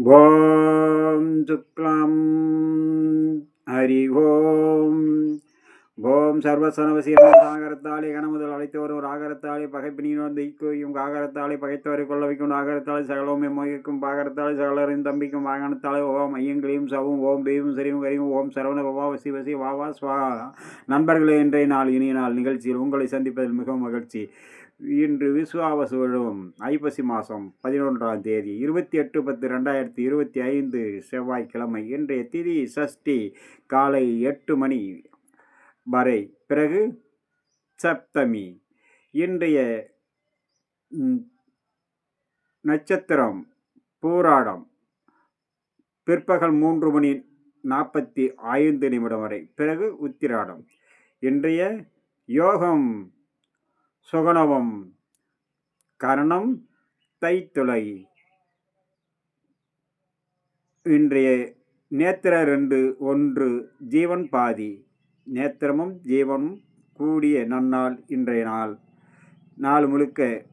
ॐ शुक्लां हरि ओम् ஓம் சர்வசனவசியமாகரத்தாலே கனமுதல் அழைத்து வரும் ராகரத்தாலே பகைப்பினியோர் தைக்கும் காகரத்தாலே பகைத்தவரை கொள்ள வைக்கும் ஆகரத்தாலே சகலோமே மொழிக்கும் பாகரத்தாலே சகலரின் தம்பிக்கும் வாகனத்தாலே ஓம் ஐயங்களையும் சவும் ஓம் தெய்வம் சரியும் கரியும் ஓம் சரவண பவா வசி வசி வாவா ஸ்வா. நண்பர்களே இன்றைய நாள் இனிய நாள் நிகழ்ச்சியில் உங்களை சந்திப்பதில் மிகவும் மகிழ்ச்சி. இன்று விசுவாவசு விழும் ஐப்பசி மாதம் பதினொன்றாம் தேதி இருபத்தி எட்டு பத்து ரெண்டாயிரத்தி இருபத்தி ஐந்து செவ்வாய்க்கிழமை. இன்றைய திதி சஷ்டி காலை எட்டு மணி. வரை. பிறகு சப்தமி. இன்றைய நட்சத்திரம் பூராடம். பிற்பகல் மூன்று மணி நாற்பத்தி ஐந்து நிமிடம் வரை. பிறகு உத்திராடம். இன்றைய யோகம் சுகணவம் கரணம் தைத்துளை. இன்றைய நேத்திர ரெண்டு ஒன்று ஜீவன் பாதி. நேத்திரமும் ஜீவனும் கூடிய நன்னாள் இன்றைய நாள். நாள் முழுக்க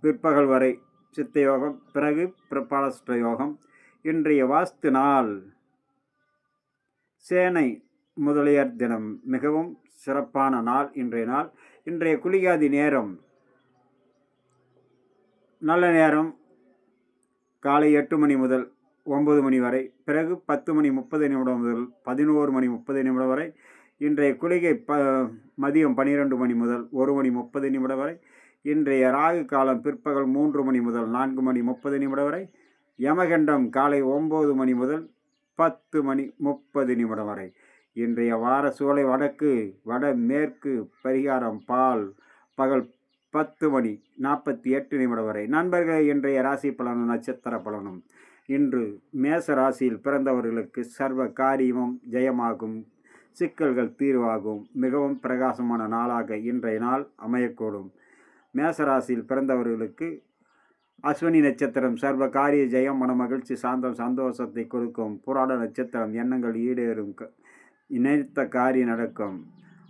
பிற்பகல் வரை சித்த யோகம் பிறகு பிரபாலஸ்ட யோகம் இன்றைய வாஸ்து நாள். சேனை முதலியார் தினம் மிகவும் சிறப்பான நாள் இன்றைய நாள். இன்றைய குளிகாதி நேரம். நல்ல நேரம் காலை எட்டு மணி முதல் ஒன்பது மணி வரை பிறகு பத்து மணி முப்பது நிமிடம் முதல் பதினோரு மணி முப்பது நிமிடம் வரை இன்றைய குளிகை ப மதியம் பனிரெண்டு மணி முதல் ஒரு மணி முப்பது நிமிடம் வரை இன்றைய ராகு காலம் பிற்பகல் மூன்று மணி முதல் நான்கு மணி முப்பது நிமிடம் வரை யமகண்டம் காலை ஒம்பது மணி முதல் பத்து மணி முப்பது நிமிடம் வரை. இன்றைய வார சூளை வடக்கு வட மேற்கு பரிகாரம் பால் பகல் பத்து மணி நாற்பத்தி எட்டு நிமிடம் வரை. நண்பர்களே இன்றைய ராசி பலனும் நட்சத்திர பலனும். இன்று மேச ராசியில் பிறந்தவர்களுக்கு சர்வ காரியமும் ஜெயமாகும். சிக்கல்கள் தீர்வாகும். மிகவும் பிரகாசமான நாளாக இன்றைய நாள் அமையக்கூடும். மேச ராசியில் பிறந்தவர்களுக்கு அஸ்வினி நட்சத்திரம் சர்வ காரிய ஜெயம் மன மகிழ்ச்சி சாந்தம் சந்தோஷத்தை கொடுக்கும். புராட நட்சத்திரம் எண்ணங்கள் ஈடேறும். க- நினைத்த காரியம் நடக்கும்.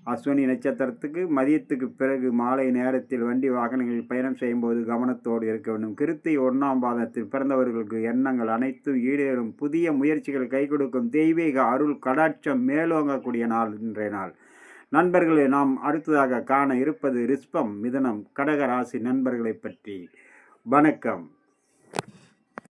அஸ்வினி நட்சத்திரத்துக்கு மதியத்துக்கு பிறகு மாலை நேரத்தில் வண்டி வாகனங்களில் பயணம் செய்யும்போது கவனத்தோடு இருக்க வேண்டும். கிருத்தி ஒன்றாம் பாதத்தில் பிறந்தவர்களுக்கு எண்ணங்கள் அனைத்தும் ஈடேறும். புதிய முயற்சிகள் கை கொடுக்கும். தெய்வீக அருள் கடாட்சம் மேலோங்கக்கூடிய நாள் இன்றைய நாள். நண்பர்களே நாம் அடுத்ததாக காண இருப்பது ரிஸ்பம் மிதனம். கடக ராசி நண்பர்களை பற்றி வணக்கம்.